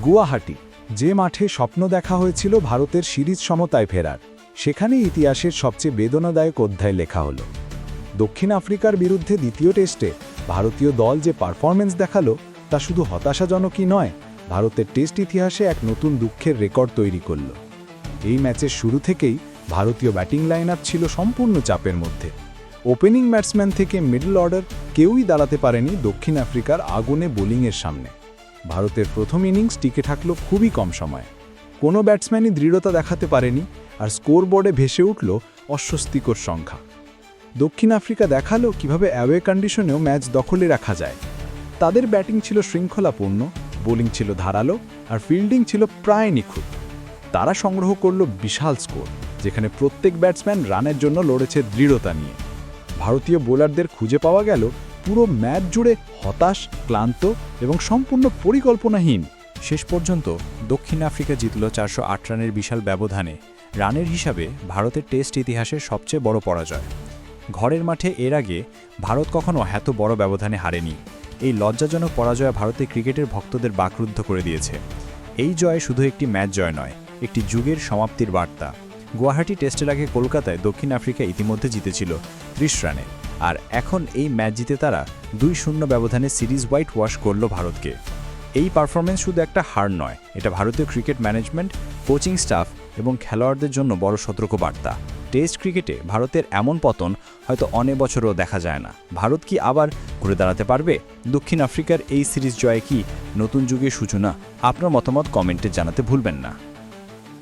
গুয়াহাটি, যে মাঠে স্বপ্ন দেখা হয়েছিল ভারতের সিরিজ সমতায় ফেরার সেখানে ইতিহাসের সবচেয়ে বেদনাদায়ক অধ্যায় লেখা হলো। দক্ষিণ আফ্রিকার বিরুদ্ধে দ্বিতীয় টেস্টে ভারতীয় দল যে পারফরমেন্স দেখাল, তা শুধু হতাশাজনকই নয়, ভারতের টেস্ট ইতিহাসে এক নতুন দুঃখের রেকর্ড তৈরি করল। এই ম্যাচের শুরু থেকেই ভারতীয় ব্যাটিং লাইন ছিল সম্পূর্ণ চাপের মধ্যে। ওপেনিং ব্যাটসম্যান থেকে মিডল অর্ডার কেউই দাঁড়াতে পারেনি দক্ষিণ আফ্রিকার আগুনে বোলিংয়ের সামনে। ভারতের প্রথম ইনিংস টিকে থাকল খুবই কম সময়ে। কোনো ব্যাটসম্যানই দৃঢ়তা দেখাতে পারেনি আর স্কোর বোর্ডে ভেসে উঠল অস্বস্তিকর সংখ্যা। দক্ষিণ আফ্রিকা দেখাল কীভাবে অ্যাওয়ে কন্ডিশনেও ম্যাচ দখলে রাখা যায়। তাদের ব্যাটিং ছিল শৃঙ্খলাপূর্ণ, বোলিং ছিল ধারালো আর ফিল্ডিং ছিল প্রায় নিখুঁত। তারা সংগ্রহ করল বিশাল স্কোর, যেখানে প্রত্যেক ব্যাটসম্যান রানের জন্য লড়েছে দৃঢ়তা নিয়ে। ভারতীয় বোলারদের খুঁজে পাওয়া গেল পুরো ম্যাচ জুড়ে হতাশ, ক্লান্ত এবং সম্পূর্ণ পরিকল্পনাহীন। শেষ পর্যন্ত দক্ষিণ আফ্রিকা জিতল চারশো আট রানের বিশাল ব্যবধানে। রানের হিসাবে ভারতের টেস্ট ইতিহাসের সবচেয়ে বড় পরাজয়। ঘরের মাঠে এর আগে ভারত কখনো এত বড় ব্যবধানে হারেনি। এই লজ্জাজনক পরাজয় ভারতের ক্রিকেটের ভক্তদের বাকরুদ্ধ করে দিয়েছে। এই জয় শুধু একটি ম্যাচ জয় নয়, একটি যুগের সমাপ্তির বার্তা। গুয়াহাটি টেস্টের আগে কলকাতায় দক্ষিণ আফ্রিকা ইতিমধ্যে জিতেছিল ত্রিশ রানে। আর এখন এই ম্যাচ জিতে তারা দুই শূন্য ব্যবধানে সিরিজ হোয়াইট ওয়াশ করল ভারতকে। এই পারফরমেন্স শুধু একটা হার নয়, এটা ভারতীয় ক্রিকেট ম্যানেজমেন্ট, কোচিং স্টাফ এবং খেলোয়াড়দের জন্য বড় সতর্ক বার্তা টেস্ট ক্রিকেটে ভারতের এমন পতন হয়তো অনেক বছরও দেখা যায় না। ভারত কি আবার ঘুরে দাঁড়াতে পারবে? দক্ষিণ আফ্রিকার এই সিরিজ জয় কি নতুন যুগের সূচনা? আপনার মতামত কমেন্টে জানাতে ভুলবেন না।